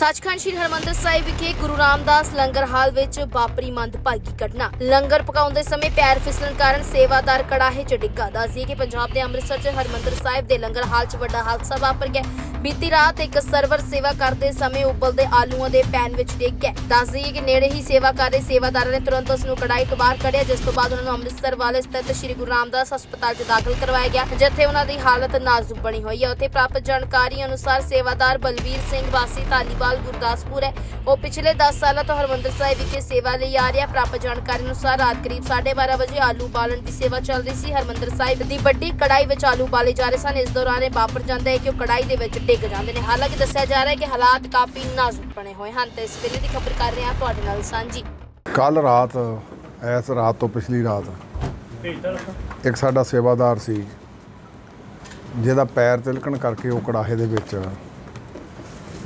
ਸੱਚਖੰਡ ਸ੍ਰੀ ਹਰਮੰਦਰ ਸਾਹਿਬ ਵਿਖੇ ਗੁਰੂ ਰਾਮਦਾਸ ਲੰਗਰ ਹਾਲ ਵਿੱਚ ਵਾਪਰੀ ਮੰਦਭਾਗੀ ਘਟਨਾ। ਲੰਗਰ ਪਕਾਉਂਦੇ ਸਮੇਂ ਪੈਰ ਫਿਸਲਣ ਕਾਰਨ ਸੇਵਾਦਾਰ ਕੜਾਹੇ 'ਚ ਡਿੱਗਾ। ਦੱਸਦੀ ਕਿ ਪੰਜਾਬ ਦੇ ਅੰਮ੍ਰਿਤਸਰ 'ਚ ਹਰਮੰਦਰ ਸਾਹਿਬ ਦੇ ਲੰਗਰ ਹਾਲ 'ਚ ਵੱਡਾ ਹਾਦਸਾ ਵਾਪਰ ਗਿਆ। ਬੀਤੀ ਰਾਤ ਇੱਕ ਸਰਵਰ ਸੇਵਾ ਕਰਦੇ ਸਮੇਂ ਉਬਲਦੇ ਆਲੂਆਂ ਦੇ ਪੈਨ ਵਿੱਚ ਡਿੱਗ ਗਿਆ ਦੱਸਦੀਏ ਕਿ ਨੇੜੇ ਹੀ ਸੇਵਾ ਕਰ ਰਹੇ ਸੇਵਾਦਾਰਾਂ ਨੇ ਤੁਰੰਤ ਉਸ ਨੂੰ ਕੜਾਈ ਤੋਂ ਬਾਹਰ ਕੱਢਿਆ, ਜਿਸ ਤੋਂ ਬਾਅਦ ਉਹਨਾਂ ਨੂੰ ਅੰਮ੍ਰਿਤਸਰ ਵਾਲੇ ਸਥਿਤ ਸ੍ਰੀ ਗੁਰੂ ਰਾਮਦਾਸ ਹਸਪਤਾਲ 'ਚ ਦਾਖਲ ਕਰਵਾਇਆ ਗਿਆ, ਜਿੱਥੇ ਉਹਨਾਂ ਦੀ ਹਾਲਤ ਨਾਜ਼ੁਕ ਬਣੀ ਹੋਈ ਹੈ। ਉੱਥੇ ਪ੍ਰਾਪਤ ਜਾਣਕਾਰੀ ਅਨੁਸਾਰ ਸੇਵਾਦਾਰ ਬਲਵੀਰ ਸਿੰਘ ਵਾਸੀ ਧਾਲੀਵਾਲ ਗੁਰਦਾਸਪੁਰ ਹੈ। ਉਹ ਪਿਛਲੇ 10 ਸਾਲਾਂ ਤੋਂ ਹਰਮੰਦਰ ਸਾਹਿਬ ਵਿਖੇ ਸੇਵਾ ਲਈ ਆ ਰਿਹਾ। ਪ੍ਰਾਪਤ ਜਾਣਕਾਰੀ ਅਨੁਸਾਰ ਰਾਤ ਕਰੀਬ 12:30 ਵਜੇ ਆਲੂ ਬਾਲਣ ਦੀ ਸੇਵਾ ਚੱਲ ਰਹੀ ਸੀ। ਹਰਮੰਦਰ ਸਾਹਿਬ ਦੀ ਵੱਡੀ ਕੜਾਈ ਵਿੱਚ ਆਲੂ ਬਾਲੇ ਜਾ ਰਹੇ ਸਨ। ਇਸ ਦੌਰਾਨ ਇਹ ਵਾਪਰ ਜਾਂਦਾ ਹੈ ਕਿ ਉਹ ਕੜਾਈ ਦੇ ਵਿੱਚ ਡਿੱਗ ਜਾਂਦੇ ਨੇ। ਹਾਲਾਂਕਿ ਦੱਸਿਆ ਜਾ ਰਿਹਾ ਹੈ ਕਿ ਹਾਲਾਤ ਕਾਫੀ ਨਾਜ਼ੁਕ ਬਣੇ ਹੋਏ ਹਨ ਤੇ ਇਸ ਵੇਲੇ ਦੀ ਖਬਰ ਕਰ ਰਹੇ ਹਾਂ ਤੁਹਾਡੇ ਨਾਲ ਸਾਂਝੀ। ਕੱਲ ਰਾਤ, ਐਸ ਰਾਤ ਤੋਂ ਪਿਛਲੀ ਰਾਤ ਇੱਕ ਸਾਡਾ ਸੇਵਾਦਾਰ ਸੀ, ਜਿਹਦਾ ਪੈਰ ਤਿਲਕਣ ਕਰਕੇ ਉਹ ਕੜਾਹੇ ਦੇ ਵਿੱਚ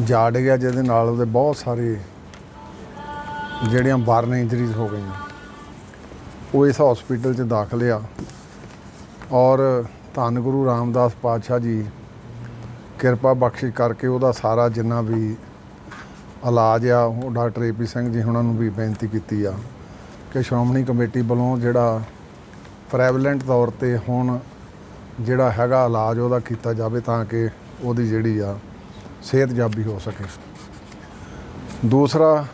ਜਾ ਡਿੱਗਿਆ, ਜਿਹਦੇ ਨਾਲ ਉਹਦੇ ਬਹੁਤ ਸਾਰੇ ਜਿਹੜੀਆਂ ਬਰਨ ਇੰਜਰੀਜ਼ ਹੋ ਗਈਆਂ, ਉਹ ਇਸ ਹਸਪੀਟਲ 'ਚ ਦਾਖਲ ਆ। ਔਰ ਧੰਨ ਗੁਰੂ ਰਾਮਦਾਸ ਪਾਤਸ਼ਾਹ ਜੀ ਕਿਰਪਾ ਬਖਸ਼ਿਸ਼ ਕਰਕੇ ਉਹਦਾ ਸਾਰਾ ਜਿੰਨਾ ਵੀ ਇਲਾਜ ਆ, ਉਹ ਡਾਕਟਰ ਏਪੀ ਸਿੰਘ ਜੀ ਉਹਨਾਂ ਨੂੰ ਵੀ ਬੇਨਤੀ ਕੀਤੀ ਆ ਕਿ ਸ਼੍ਰੋਮਣੀ ਕਮੇਟੀ ਵੱਲੋਂ ਜਿਹੜਾ ਪ੍ਰੈਵਲੈਂਟ ਤੌਰ ਤੇ ਹੁਣ ਜਿਹੜਾ ਹੈਗਾ ਇਲਾਜ ਉਹਦਾ ਕੀਤਾ ਜਾਵੇ ਤਾਂ ਕਿ ਉਹਦੀ ਜਿਹੜੀ ਆ ਸਿਹਤਯਾਬੀ ਹੋ ਸਕੇ। ਦੂਸਰਾ,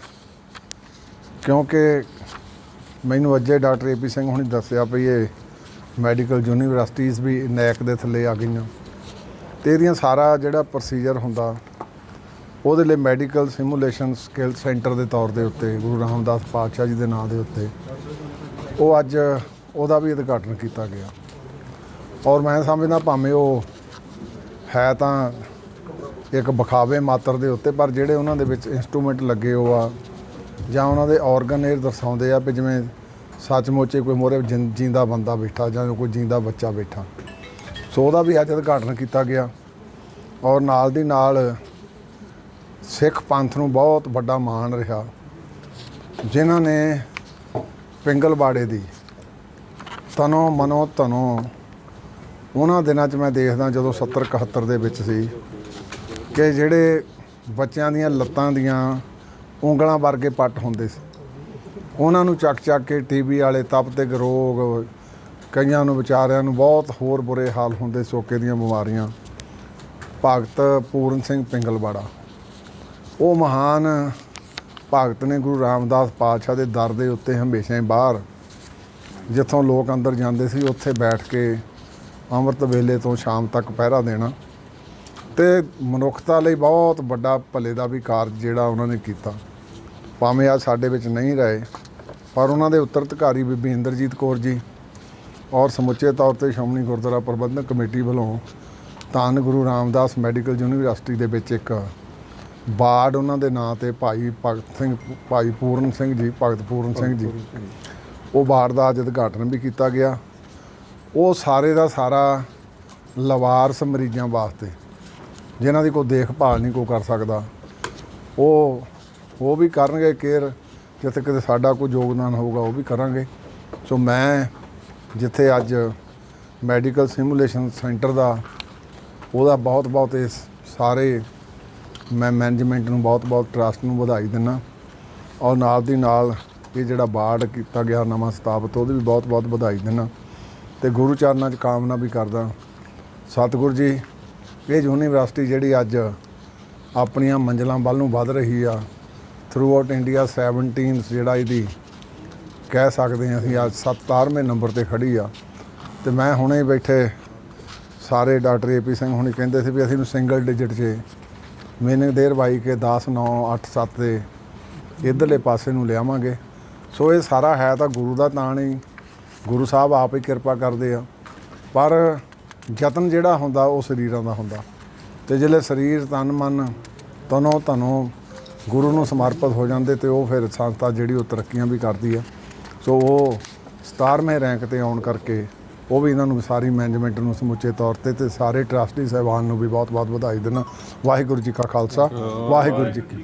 ਕਿਉਂਕਿ ਮੈਨੂੰ ਅੱਜੇ ਡਾਕਟਰ ਏਪੀ ਸਿੰਘ ਹੁਣੀ ਦੱਸਿਆ ਵੀ ਇਹ ਮੈਡੀਕਲ ਯੂਨੀਵਰਸਿਟੀਜ਼ ਵੀ ਨੈਕ ਦੇ ਥੱਲੇ ਆ ਗਈਆਂ। ਤੇ ਇਹਦੀਆਂ ਸਾਰਾ ਜਿਹੜਾ ਪ੍ਰੋਸੀਜਰ ਹੁੰਦਾ, ਉਹਦੇ ਲਈ ਮੈਡੀਕਲ ਸਿਮੂਲੇਸ਼ਨ ਸਕਿੱਲ ਸੈਂਟਰ ਦੇ ਤੌਰ ਦੇ ਉੱਤੇ, ਗੁਰੂ ਰਾਮਦਾਸ ਪਾਤਸ਼ਾਹ ਜੀ ਦੇ ਨਾਂ ਦੇ ਉੱਤੇ, ਉਹ ਅੱਜ ਉਹਦਾ ਵੀ ਉਦਘਾਟਨ ਕੀਤਾ ਗਿਆ। ਔਰ ਮੈਂ ਸਮਝਦਾ ਭਾਵੇਂ ਉਹ ਹੈ ਤਾਂ ਇੱਕ ਬਖਾਵੇ ਮਾਤਰ ਦੇ ਉੱਤੇ, ਪਰ ਜਿਹੜੇ ਉਹਨਾਂ ਦੇ ਵਿੱਚ ਇਨਸਟਰੂਮੈਂਟ ਲੱਗੇ ਹੋ ਆ ਜਾਂ ਉਹਨਾਂ ਦੇ ਆਰਗਨ ਇਹ ਦਰਸਾਉਂਦੇ ਆ ਵੀ ਜਿਵੇਂ ਸੱਚਮੁੱਚ ਕੋਈ ਮੋਰੇ ਜਿੰਦਾ ਬੰਦਾ ਬੈਠਾ ਜਾਂ ਕੋਈ ਜਿੰਦਾ ਬੱਚਾ ਬੈਠਾ। ਸੋ ਉਹਦਾ ਵੀ ਅੱਜ ਉਦਘਾਟਨ ਕੀਤਾ ਗਿਆ। ਔਰ ਨਾਲ ਦੀ ਨਾਲ ਸਿੱਖ ਪੰਥ ਨੂੰ ਬਹੁਤ ਵੱਡਾ ਮਾਣ ਰਿਹਾ। ਜਿਨ੍ਹਾਂ ਨੇ ਪਿੰਗਲਵਾੜੇ ਦੀ ਤਨੋ ਮਨੋ ਤਨੋ ਉਹਨਾਂ ਦਿਨਾਂ 'ਚ ਮੈਂ ਦੇਖਦਾ ਜਦੋਂ 70 71 ਦੇ ਵਿੱਚ ਸੀ ਕਿ ਜਿਹੜੇ ਬੱਚਿਆਂ ਦੀਆਂ ਲੱਤਾਂ ਦੀਆਂ ਉਂਗਲਾਂ ਵਰਗੇ ਪੱਟ ਹੁੰਦੇ ਸੀ। ਉਹਨਾਂ ਨੂੰ ਚੱਕ ਚੱਕ ਕੇ ਟੀਬੀ ਵਾਲੇ ਤਪਤਿਕ ਰੋਗ ਕਈਆਂ ਨੂੰ, ਵਿਚਾਰਿਆਂ ਨੂੰ ਬਹੁਤ ਹੋਰ ਬੁਰੇ ਹਾਲ ਹੁੰਦੇ ਸੋਕੇ ਦੀਆਂ ਬਿਮਾਰੀਆਂ। ਭਗਤ ਪੂਰਨ ਸਿੰਘ ਪਿੰਗਲਵਾੜਾ। ਉਹ ਮਹਾਨ ਭਗਤ ਨੇ ਗੁਰੂ ਰਾਮਦਾਸ ਪਾਤਸ਼ਾਹ ਦੇ ਦਰ ਦੇ ਉੱਤੇ ਹਮੇਸ਼ਾ ਹੀ ਬਾਹਰ, ਜਿੱਥੋਂ ਲੋਕ ਅੰਦਰ ਜਾਂਦੇ ਸੀ, ਉੱਥੇ ਬੈਠ ਕੇ ਅੰਮ੍ਰਿਤ ਵੇਲੇ ਤੋਂ ਸ਼ਾਮ ਤੱਕ ਪਹਿਰਾ ਦੇਣਾ। ਤੇ ਮਨੁੱਖਤਾ ਲਈ ਬਹੁਤ ਵੱਡਾ ਭਲੇ ਦਾ ਵੀ ਕਾਰਜ ਜਿਹੜਾ ਉਹਨਾਂ ਨੇ ਕੀਤਾ। ਭਾਵੇਂ ਆ ਸਾਡੇ ਵਿੱਚ ਨਹੀਂ ਰਹੇ, ਪਰ ਉਹਨਾਂ ਦੇ ਉੱਤਰਾਧਿਕਾਰੀ ਬੀਬੀ ਇੰਦਰਜੀਤ ਕੌਰ ਜੀ ਔਰ ਸਮੁੱਚੇ ਤੌਰ ਤੇ ਸ਼੍ਰੋਮਣੀ ਗੁਰਦੁਆਰਾ ਪ੍ਰਬੰਧਕ ਕਮੇਟੀ ਵੱਲੋਂ ਧੰਨ ਗੁਰੂ ਰਾਮਦਾਸ ਮੈਡੀਕਲ ਯੂਨੀਵਰਸਿਟੀ ਦੇ ਵਿੱਚ ਇੱਕ ਬਾੜ ਉਹਨਾਂ ਦੇ ਨਾਂ ਤੇ ਭਾਈ ਭਗਤ ਸਿੰਘ, ਭਾਈ ਪੂਰਨ ਸਿੰਘ ਜੀ, ਭਗਤ ਪੂਰਨ ਸਿੰਘ ਜੀ। ਉਹ ਬਾੜ ਦਾ ਅੱਜ ਉਦਘਾਟਨ ਵੀ ਕੀਤਾ ਗਿਆ। ਉਹ ਸਾਰੇ ਦਾ ਸਾਰਾ ਲਵਾਰਸ ਮਰੀਜ਼ਾਂ ਵਾਸਤੇ, ਜਿਨ੍ਹਾਂ ਦੀ ਕੋਈ ਦੇਖਭਾਲ ਨਹੀਂ ਕੋਈ ਕਰ ਸਕਦਾ, ਉਹ ਉਹ ਵੀ ਕਰਨਗੇ ਕੇਅਰ ਜਿੱਥੇ ਕਿਤੇ ਸਾਡਾ ਕੋਈ ਯੋਗਦਾਨ ਹੋਊਗਾ ਉਹ ਵੀ ਕਰਾਂਗੇ। ਸੋ ਮੈਂ ਜਿੱਥੇ ਅੱਜ ਮੈਡੀਕਲ ਸਿਮੂਲੇਸ਼ਨ ਸੈਂਟਰ ਦਾ ਉਹਦਾ ਬਹੁਤ ਬਹੁਤ ਇਸ ਸਾਰੇ ਮੈਂ ਮੈਨੇਜਮੈਂਟ ਨੂੰ ਬਹੁਤ ਬਹੁਤ ਟਰਸਟ ਨੂੰ ਵਧਾਈ ਦਿੰਦਾ ਔਰ ਨਾਲ ਦੀ ਨਾਲ ਇਹ ਜਿਹੜਾ ਬਾੜ ਕੀਤਾ ਗਿਆ ਨਵਾਂ ਸਥਾਪਿਤ, ਉਹਦੀ ਵੀ ਬਹੁਤ ਬਹੁਤ ਵਧਾਈ ਦਿੰਦਾ ਤੇ ਗੁਰੂ ਚਰਨਾਂ 'ਚ ਕਾਮਨਾ ਵੀ ਕਰਦਾ। ਸਤਿਗੁਰੂ ਜੀ, ਇਹ ਯੂਨੀਵਰਸਿਟੀ ਜਿਹੜੀ ਅੱਜ ਆਪਣੀਆਂ ਮੰਜ਼ਲਾਂ ਵੱਲ ਨੂੰ ਵਧ ਰਹੀ ਆ। ਥਰੂ ਆਊਟ ਇੰਡੀਆ 17 ਜਿਹੜਾ ਇਹਦੀ ਕਹਿ ਸਕਦੇ ਹਾਂ, ਅਸੀਂ ਅੱਜ 17ਵੇਂ ਨੰਬਰ ਤੇ ਖੜੀ ਆ। ਤੇ ਮੈਂ ਹੁਣੇ ਬੈਠੇ, ਸਾਰੇ ਡਾਕਟਰ ਏਪੀ ਸਿੰਘ ਹੁਣੇ ਕਹਿੰਦੇ ਸੀ ਵੀ ਅਸੀਂ ਨੂੰ ਸਿੰਗਲ ਡਿਜਿਟ 'ਚ ਮੀਨਿੰਗ ਦੇਰ ਬਾਈ ਕੇ 10 9 8 7 ਦੇ ਇਧਰਲੇ ਪਾਸੇ ਨੂੰ ਲਿਆਵਾਂਗੇ। ਸੋ ਇਹ ਸਾਰਾ ਹੈ ਤਾਂ ਗੁਰੂ ਦਾ ਤਾਣ ਹੀ ਗੁਰੂ ਸਾਹਿਬ ਆਪ ਹੀ ਕਿਰਪਾ ਕਰਦੇ ਆ। ਪਰ ਯਤਨ ਜਿਹੜਾ ਹੁੰਦਾ, ਉਹ ਸਰੀਰਾਂ ਦਾ ਹੁੰਦਾ। ਤੇ ਜਿਹੜੇ ਸਰੀਰ, ਤਨ, ਮਨ ਤਨੋ ਤਨੋ ਗੁਰੂ ਨੂੰ ਸਮਰਪਿਤ ਹੋ ਜਾਂਦੇ ਤੇ ਉਹ ਫਿਰ ਸੰਸਥਾ ਜਿਹੜੀ ਉਹ ਤਰੱਕੀਆਂ ਵੀ ਕਰਦੀ ਆ। ਸੋ ਉਹ 17ਵੇਂ ਰੈਂਕ ਤੇ ਆਉਣ ਕਰਕੇ ਉਹ ਵੀ ਇਹਨਾਂ ਨੂੰ ਸਾਰੀ ਮੈਨੇਜਮੈਂਟ ਨੂੰ ਸਮੁੱਚੇ ਤੌਰ ਤੇ ਤੇ ਸਾਰੇ ਟਰਸਟੀ ਸਹਿਬਾਨ ਨੂੰ ਵੀ ਬਹੁਤ-ਬਹੁਤ ਵਧਾਈ ਦੇਣਾ। ਵਾਹਿਗੁਰੂ ਜੀ ਕਾ ਖਾਲਸਾ ਵਾਹਿਗੁਰੂ ਜੀ ਕੀ